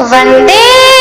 वंदे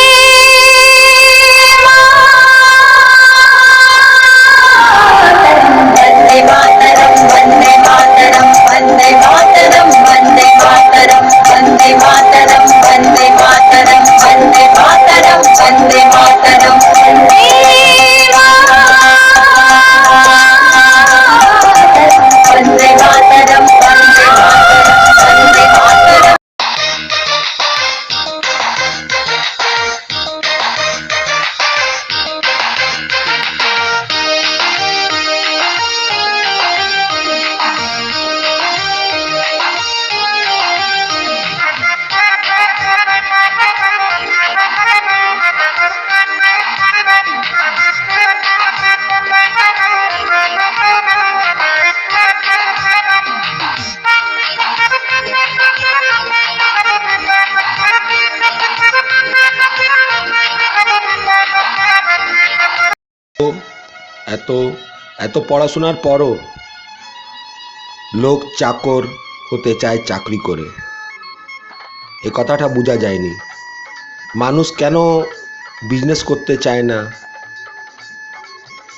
এত এত পড়াশোনার পরও লোক চাকর হতে চায় চাকরি করে। এ কথাটা বোঝা যায়নি। মানুষ কেন বিজনেস করতে চায় না?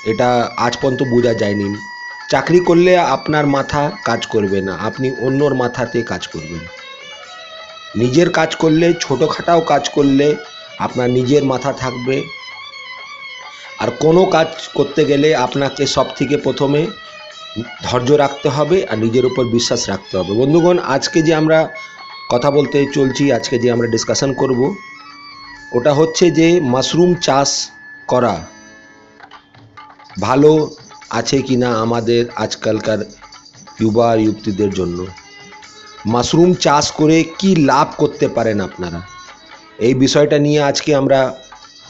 এটা আজ পর্যন্ত বোঝা যায়নি। চাকরি করলে আপনার মাথা কাজ করবে না, আপনি অন্যর মাথাতে কাজ করবেন। নিজের কাজ করলে, ছোটোখাটাও কাজ করলে আপনার নিজের মাথা থাকবে। আর কোনো কাজ করতে গেলে আপনাকে সব থেকে প্রথমে ধৈর্য রাখতে হবে আর নিজের উপর বিশ্বাস রাখতে হবে। বন্ধুগণ, আজকে যে আমরা কথা বলতে চলছি, আজকে যে আমরা ডিসকাশন করব, ওটা হচ্ছে যে মাশরুম চাষ করা ভালো আছে কি না আমাদের আজকালকার যুবা আর যুক্তিদের জন্য? মাশরুম চাষ করে কি লাভ করতে পারেন আপনারা? এই বিষয়টা নিয়ে আজকে আমরা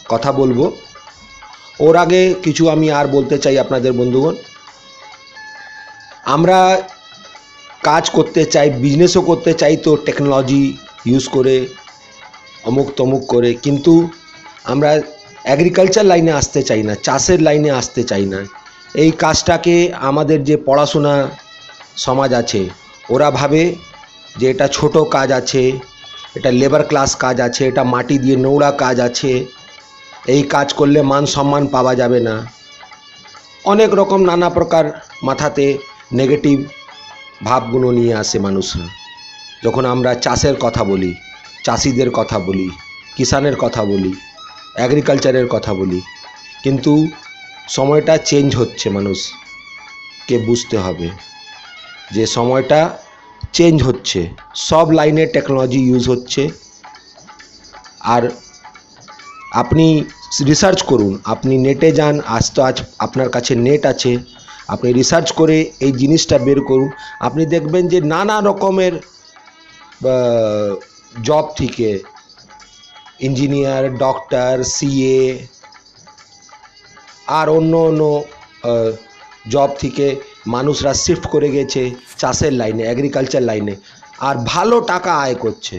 কথা বলব। ওর আগে কিছু আমি আর বলতে চাই আপনাদের, বন্ধুগণ। আমরা কাজ করতে চাই বিজনেসও করতে চাই তো টেকনোলজি ইউজ করে অমুক তমুক করে, কিন্তু আমরা অ্যাগ্রিকালচার লাইনে আসতে চাই না, চাষের লাইনে আসতে চাই না। এই কাজটাকে আমাদের যে পড়াশোনা সমাজ আছে, ওরা ভাবে যে এটা ছোট কাজ আছে, এটা লেবার ক্লাস কাজ আছে, এটা মাটি দিয়ে নোংরা কাজ আছে এই কাজ করলে মান সম্মান পাওয়া যাবে না। অনেক রকম নানা প্রকার মাথাতে নেগেটিভ ভাবগুলো নিয়ে আসে মানুষরা। যখন আমরা চাষের কথা বলি, চাষিদের কথা বলি কিষানের কথা বলি অ্যাগ্রিকালচারের কথা বলি, কিন্তু সময়টা চেঞ্জ হচ্ছে মানুষকে বুঝতে হবে যে সময়টা চেঞ্জ হচ্ছে। সব লাইনে টেকনোলজি ইউজ হচ্ছে। আর আপনি রিসার্চ করুন, আপনি নেটে যান, আজ তো আজ আপনার কাছে নেট আছে। আপনি রিসার্চ করে এই জিনিসটা বের করুন। আপনি দেখবেন যে নানা রকমের জব থেকে ইঞ্জিনিয়ার ডক্টর সিএ আর অন্য অন্য জব থেকে মানুষরা শিফট করে গেছে চাষের লাইনে অ্যাগ্রিকালচার লাইনে আর ভালো টাকা আয় করছে।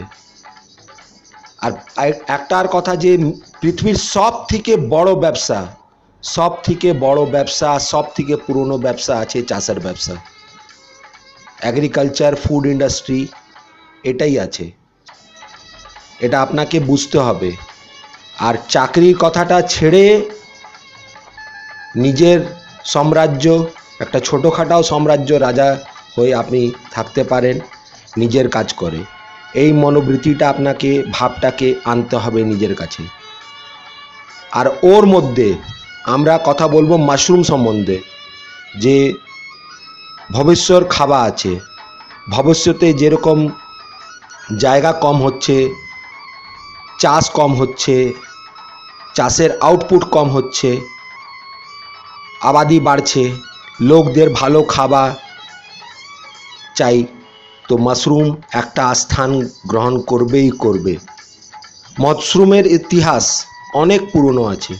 আর একটা আর কথা যে পৃথিবীর সব থেকে বড় ব্যবসা সব থেকে বড় ব্যবসা সব থেকে পুরনো ব্যবসা আছে চাষের ব্যবসা। অ্যাগ্রিকালচার ফুড ইন্ডাস্ট্রি এটাই আছে। এটা আপনাকে বুঝতে হবে। আর চাকরির কথাটা ছেড়ে নিজের সাম্রাজ্য, একটা ছোটোখাটাও সাম্রাজ্য রাজা হয়ে আপনি থাকতে পারেন, নিজের কাজ করে। এই মনোবৃত্তিটা আপনাকে, ভাবটাকে আনতে হবে নিজের কাছে। আর ওর মধ্যে আমরা কথা বলব মাশরুম সম্বন্ধে, যে ভবিষ্যর খাওয়া আছে। ভবিষ্যতে যেরকম জায়গা কম হচ্ছে, চাষ কম হচ্ছে, চাষের আউটপুট কম হচ্ছে, আবাদি বাড়ছে, লোকদের ভালো খাওয়া চাই। তো মাশরুম একটা স্থান গ্রহণ করবেই করবে। মাশরুমের ইতিহাস অনেক পুরনো আছে।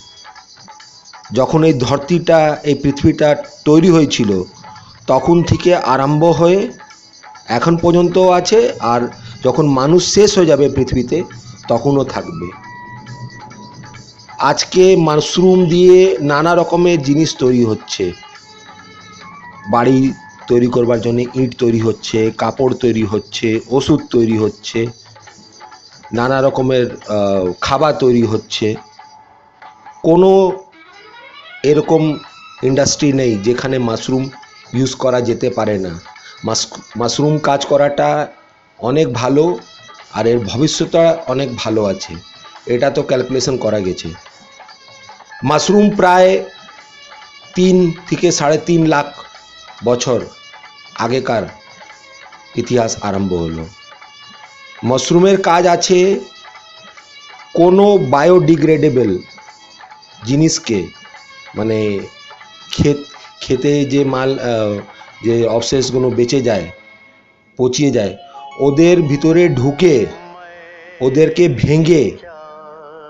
যখন এই ধরতিটা, এই পৃথিবীটা তৈরি হয়েছিল, তখন থেকে আরম্ভ হয়ে এখন পর্যন্ত আছে, আর যখন মানুষ শেষ হয়ে যাবে পৃথিবীতে, তখনও থাকবে। আজকে মাশরুম দিয়ে নানা রকমের জিনিস তৈরি হচ্ছে। বাড়ি তৈরি করবার জন্য ইট তৈরি হচ্ছে, কাপড় তৈরি হচ্ছে, ওষুধ তৈরি হচ্ছে, নানা রকমের খাবার তৈরি হচ্ছে। কোনো এরকম ইন্ডাস্ট্রি নেই যেখানে মাশরুম ইউজ করা যেতে পারে না। মাশরুম কাজ করাটা অনেক ভালো আর এর ভবিষ্যৎটা অনেক ভালো আছে। এটা তো ক্যালকুলেশন করা গেছে। মাশরুম প্রায় তিন থেকে সাড়ে তিন লাখ বছর আগেকার ইতিহাস আরম্ভ হলো। মাশরুমের কাজ আছে কোনো বায়োডিগ্রেডেবল জিনিসকে মানে ক্ষেত খেতে যে মাল যে অবশেষগুলো বেঁচে যায়, পচিয়ে যায়, ওদের ভিতরে ঢুকে ওদেরকে ভেঙে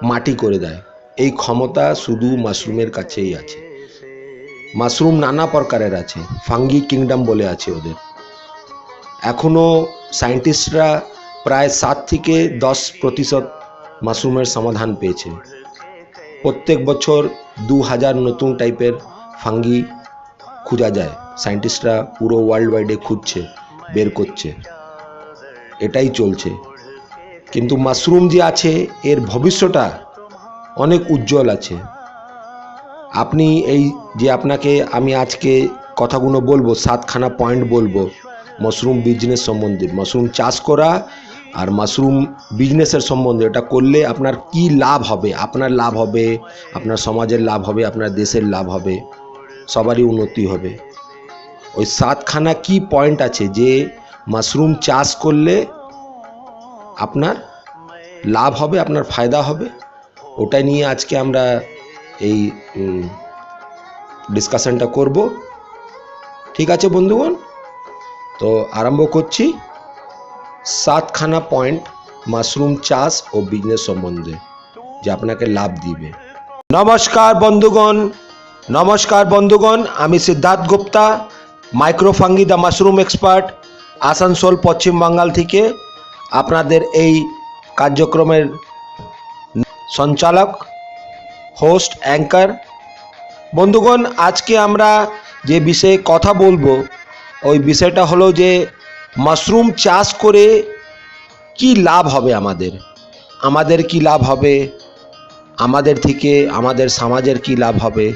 মাটি করে দেয়। এই ক্ষমতা শুধু মাশরুমের কাছেই আছে। মাশরুম নানা প্রকারের আছে, ফাঙ্গি কিংডম বলে আছে ওদের। এখনও সায়েন্টিস্টরা প্রায় সাত থেকে দশ প্রতিশত মাশরুমের সমাধান পেয়েছে। প্রত্যেক বছর দু হাজার নতুন টাইপের ফাঙ্গি খোঁজা যায়। সায়েন্টিস্টরা পুরো ওয়ার্ল্ড ওয়াইডে খুঁজছে, বের করছে। এটাই চলছে। কিন্তু মাশরুম যে আছে, এর ভবিষ্যটা অনেক উজ্জ্বল আছে। আপনি এই যে আপনাকে আমি আজকে কথাগুলো বলব, সাতখানা পয়েন্ট বলব মাশরুম বিজনেস সম্বন্ধে। মাশরুম চাষ করা আর মাশরুম বিজনেসের সম্বন্ধে। এটা করলে আপনার কি লাভ হবে? আপনার লাভ হবে, আপনার সমাজের লাভ হবে, আপনার দেশের লাভ হবে, সবারই উন্নতি হবে। ওই সাতখানা কি পয়েন্ট আছে যে মাশরুম চাষ করলে আপনার লাভ হবে, আপনার ফায়দা হবে? ওটা নিয়ে আজকে আমরা এই ডিসকাশনটা করব। ঠিক আছে বন্ধুগণ? তো আরম্ভ করছি। সাতখানা পয়েন্ট মাশরুম চাষ ও বিজনেস সম্বন্ধে, যে আপনাকে লাভ দিবে। নমস্কার বন্ধুগণ। নমস্কার বন্ধুগণ, আমি Siddhartha Gupta microfungi the mushroom expert Asansol, Paschim Bangal থেকে আপনাদের এই কার্যক্রমের সঞ্চালক। হোস্ট অ্যাঙ্কার বন্ধুগণ, আজকে আমরা যে বিষয়ে কথা বলব, ওই বিষয়টা হলো যে মাশরুম চাষ করে কি লাভ হবে আমাদের? আমাদের কি লাভ হবে? আমাদের থেকে, আমাদের সমাজের কি লাভ হবে?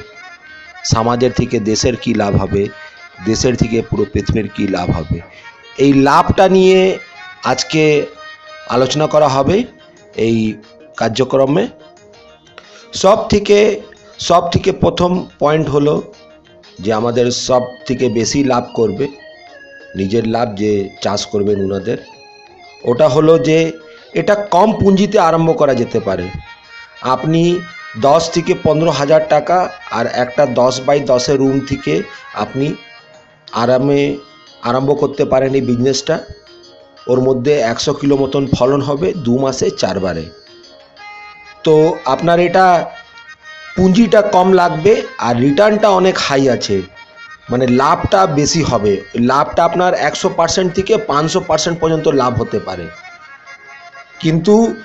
সমাজের থেকে দেশের কি লাভ হবে? দেশের থেকে পুরো পৃথিবীর কি লাভ হবে? এই লাভটা নিয়ে আজকে আলোচনা করা হবে এই কার্যক্রমে। সব থেকে সব থেকে প্রথম পয়েন্ট হলো যে আমাদের সব থেকে বেশি লাভ করবে, নিজের লাভ যে চাষ করবেন ওনাদের ওটা হলো যে এটা কম পুঁজিতে আরম্ভ করা যেতে পারে। আপনি দশ থেকে পনেরো হাজার টাকা আর একটা দশ বাই দশের রুম থেকে আপনি আরামে আরম্ভ করতে পারেন এই বিজনেসটা ওর মধ্যে একশো কিলো মতন ফলন হবে দু মাসে চারবারে। তো আপনার এটা পুঁজিটা কম লাগবে আর রিটার্নটা অনেক হাই আছে। মানে লাভটা বেশি হবে। লাভটা আপনার একশো পার্সেন্ট থেকে পাঁচশো পার্সেন্ট পর্যন্ত লাভ হতে পারে। কিন্তু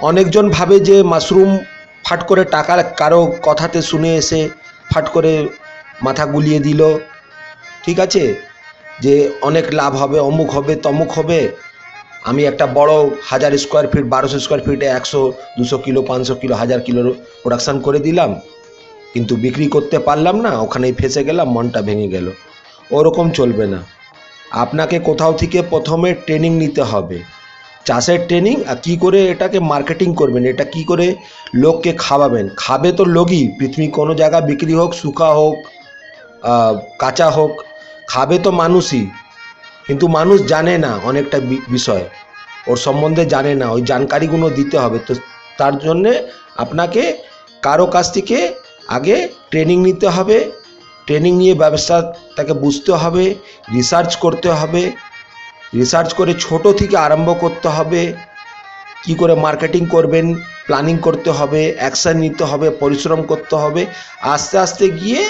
অনেকজন ভাবে যে মাশরুম ফাট করে টাকা কারও কথাতে শুনে এসে ফাট করে মাথা গুলিয়ে দিল। ঠিক আছে? যে অনেক লাভ হবে, অমুক হবে, তমুক হবে আমি একটা বড় হাজার স্কোয়ার ফিট বারোশো স্কোয়ার ফিটে একশো, দুশো কিলো, পাঁচশো কিলো, হাজার কিলোর প্রোডাকশান করে দিলাম। কিন্তু বিক্রি করতে পারলাম না, ওখানেই ফেসে গেলাম, মনটা ভেঙে গেল। ওরকম চলবে না। আপনাকে কোথাও থেকে প্রথমে ট্রেনিং নিতে হবে। চাষের ট্রেনিং আর কী করে এটাকে মার্কেটিং করবেন, এটা কি করে লোককে খাওয়াবেন? খাবে তো লোকই, পৃথিবী কোনো জায়গা বিক্রি হোক শুকা হোক কাঁচা হোক, খাবে তো মানুষই। কিন্তু মানুষ জানে না অনেকটা বিষয়। ওর সম্বন্ধে জানে না, ওই জানকারিগুলো দিতে হবে। তো তার জন্যে আপনাকে কারও কাছ থেকে আগে ট্রেনিং নিতে হবে। ট্রেনিং নিয়ে ব্যবসা তাকে বুঝতে হবে রিসার্চ করতে হবে। রিসার্চ করে ছোট থেকে আরম্ভ করতে হবে। কি করে মার্কেটিং করবেন প্ল্যানিং করতে হবে অ্যাকশান নিতে হবে, পরিশ্রম করতে হবে। আস্তে আস্তে গিয়ে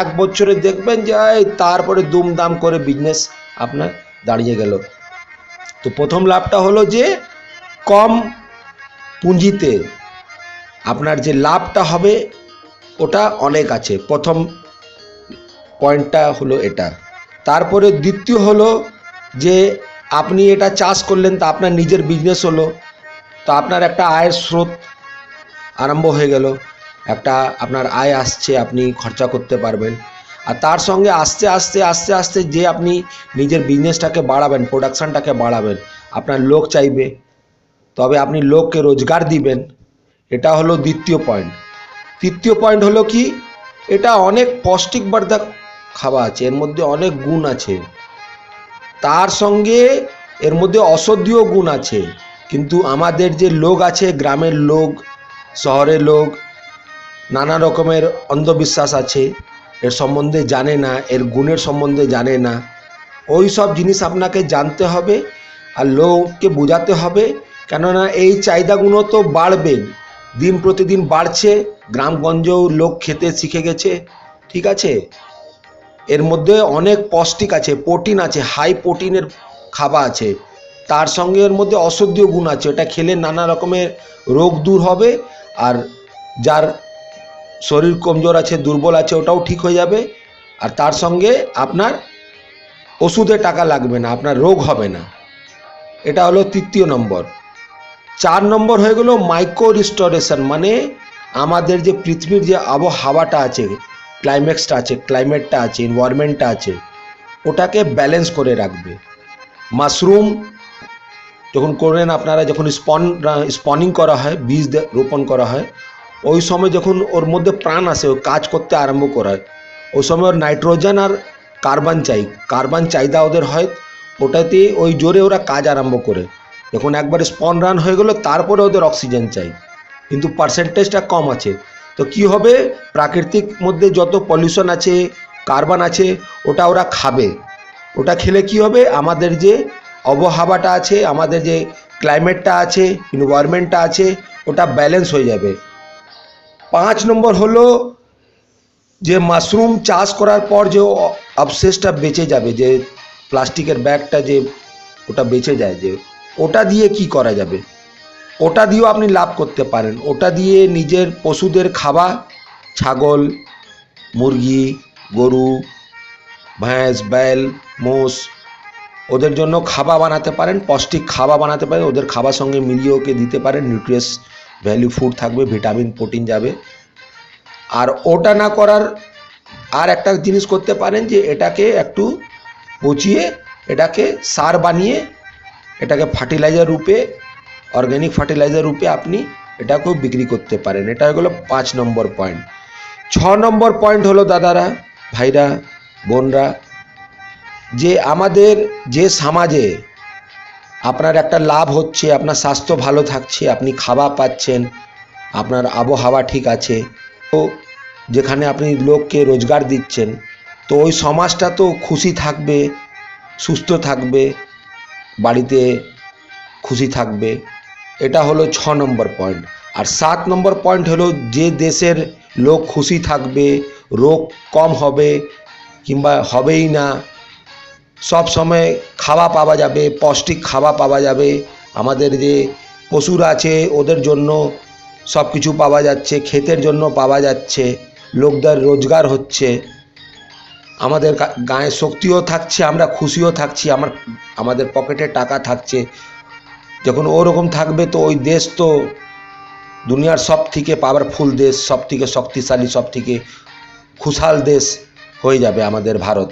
এক বছরে দেখবেন যে তারপরে দুমদাম করে বিজনেস আপনার দাঁড়িয়ে গেল। তো প্রথম লাভটা হলো যে কম পুঁজিতে আপনার যে লাভটা হবে, ওটা অনেক আছে। প্রথম পয়েন্টটা হলো এটা। তারপরে দ্বিতীয় হলো যে আপনি এটা চাষ করলেন, তা আপনার নিজের বিজনেস হলো। তো আপনার একটা আয়ের স্রোত আরম্ভ হয়ে গেল। একটা আপনার আয় আসছে, আপনি খরচা করতে পারবেন। আর তার সঙ্গে আস্তে আস্তে আস্তে আস্তে যে আপনি নিজের বিজনেসটাকে বাড়াবেন প্রোডাকশানটাকে বাড়াবেন, আপনার লোক চাইবে, তবে আপনি লোককে রোজগার দিবেন, এটা হলো দ্বিতীয় পয়েন্ট তৃতীয় পয়েন্ট হলো কি? এটা অনেক পৌষ্টিকবর্ধক খাবার আছে, এর মধ্যে অনেক গুণ আছে। তার সঙ্গে এর মধ্যে অসহ্য গুণ আছে, কিন্তু আমাদের যে লোক আছে, গ্রামের লোক, শহরের লোক, নানা রকমের অন্ধবিশ্বাস আছে এর সম্বন্ধে জানে না, এর গুণের সম্বন্ধে জানে না। ওই সব জিনিস আপনাকে জানতে হবে আর লোককে বোঝাতে হবে। কেননা এই চাহিদাগুলো তো বাড়বে। দিন প্রতিদিন বাড়ছে। গ্রামগঞ্জেও লোক খেতে শিখে গেছে। ঠিক আছে? এর মধ্যে অনেক পৌষ্টিক আছে, প্রোটিন আছে, হাই প্রোটিনের খাবার আছে। তার সঙ্গে এর মধ্যে অসহ্য গুণ আছে। ওটা খেলে নানা রকমের রোগ দূর হবে। আর যার শরীর কমজোর আছে, দুর্বল আছে, ওটাও ঠিক হয়ে যাবে। আর তার সঙ্গে আপনার ওষুধে টাকা লাগবে না, আপনার রোগ হবে না। এটা হলো তৃতীয় নম্বর। চার নম্বর হয়ে গেল মাইক্রো রিস্টোরেশন মানে আমাদের যে পৃথিবীর যে আবহাওয়াটা আছে ক্লাইম্যাক্সটা আছে ক্লাইমেটটা আছে এনভায়রনমেন্টটা আছে, ওটাকে ব্যালেন্স করে রাখবে। মাশরুম যখন করেন আপনারা, যখন স্পন স্পনিং করা হয়, বীজ রোপণ করা হয় ওই সময় যখন ওর মধ্যে প্রাণ আসে, ও কাজ করতে আরম্ভ করে ওই সময় ওর নাইট্রোজেন আর কার্বন চাই, কার্বন চাহিদা ওদের হয় ওটাতে ওই জোরে ওরা কাজ আরম্ভ করে। যখন একবার স্পন রান হয়ে গেলো, তারপরে ওদের অক্সিজেন চাই। কিন্তু পার্সেন্টেজটা কম আছে। তো কি হবে? প্রাকৃতিক মধ্যে যত পলিউশন আছে কার্বন আছে, ওটা ওরা খাবে। ওটা খেলে কি হবে? আমাদের যে আবহাওয়াটা আছে, আমাদের যে ক্লাইমেটটা আছে এনভায়রনমেন্টটা আছে, ওটা ব্যালেন্স হয়ে যাবে। পাঁচ নম্বর হলো যে মাশরুম চাষ করার পর যে অবশেষটা বেঁচে যাবে, যে প্লাস্টিকের ব্যাগটা যে ওটা বেঁচে যায়, যে ওটা দিয়ে কি করা যাবে? ওটা দিয়েও আপনি লাভ করতে পারেন। ওটা দিয়ে নিজের পশুদের খাওয়া, ছাগল, মুরগি, গরু ভ্যাঁস ব্যাল মোষ, ওদের জন্য খাবার বানাতে পারেন, পৌষ্টিক খাবার বানাতে পারেন, ওদের খাবার সঙ্গে মিলিয়ে ওকে দিতে পারেন নিউট্রিয়েস ভ্যালু ফুড থাকবে ভিটামিন প্রোটিন যাবে। আর ওটা না করার আর একটা জিনিস করতে পারেন যে, এটাকে একটু পচিয়ে, এটাকে সার বানিয়ে, এটাকে ফার্টিলাইজার রূপে অর্গ্যানিক ফার্টিলাইজার রূপে আপনি এটাকেও বিক্রি করতে পারেন। এটা হয়ে গেলো পাঁচ নম্বর পয়েন্ট ছ নম্বর পয়েন্ট হলো দাদারা, ভাইরা, বোনরা, যে আমাদের যে সমাজে আপনার একটা লাভ হচ্ছে, আপনার স্বাস্থ্য ভালো থাকছে, আপনি খাবার পাচ্ছেন, আপনার আবহাওয়া ঠিক আছে। তো যেখানে আপনি লোককে রোজগার দিচ্ছেন, তো ওই সমাজটা তো খুশি থাকবে, সুস্থ থাকবে, বাড়িতে খুশি থাকবে। এটা হলো ছ নম্বর পয়েন্ট। আর সাত নম্বর পয়েন্ট হলো যে দেশের লোক খুশি থাকবে, রোগ কম হবে, কিংবা হবেই না সব সময় খাওয়া পাওয়া যাবে, পৌষ্টিক খাওয়া পাওয়া যাবে। আমাদের যে পশুরা আছে, ওদের জন্য সব কিছু পাওয়া যাচ্ছে, ক্ষেতের জন্য পাওয়া যাচ্ছে, লোকদের রোজগার হচ্ছে। আমাদের গায়ে শক্তিও থাকছে, আমরা খুশিও থাকছি, আমার, আমাদের পকেটে টাকা থাকছে। যখন ওরকম থাকবে তো ওই দেশ তো দুনিয়ার সব থেকে পাওয়ারফুল দেশ সব থেকে শক্তিশালী সব থেকে খুশাল দেশ হয়ে যাবে আমাদের ভারত।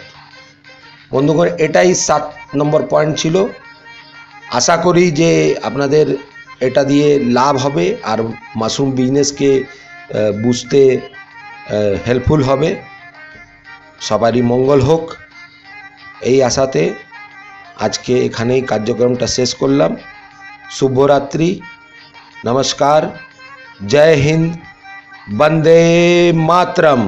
বন্ধুগণ, এটাই সাত নম্বর পয়েন্ট ছিল। আশা করি যে আপনাদের এটা দিয়ে লাভ হবে আর মাশরুম বিজনেসকে বুঝতে হেল্পফুল হবে। সবারই মঙ্গল হোক। এই আশাতে আজকে এখানেই কার্যক্রমটা শেষ করলাম। শুভরাত্রি। নমস্কার। জয় হিন্দ। বন্দে মাতরম।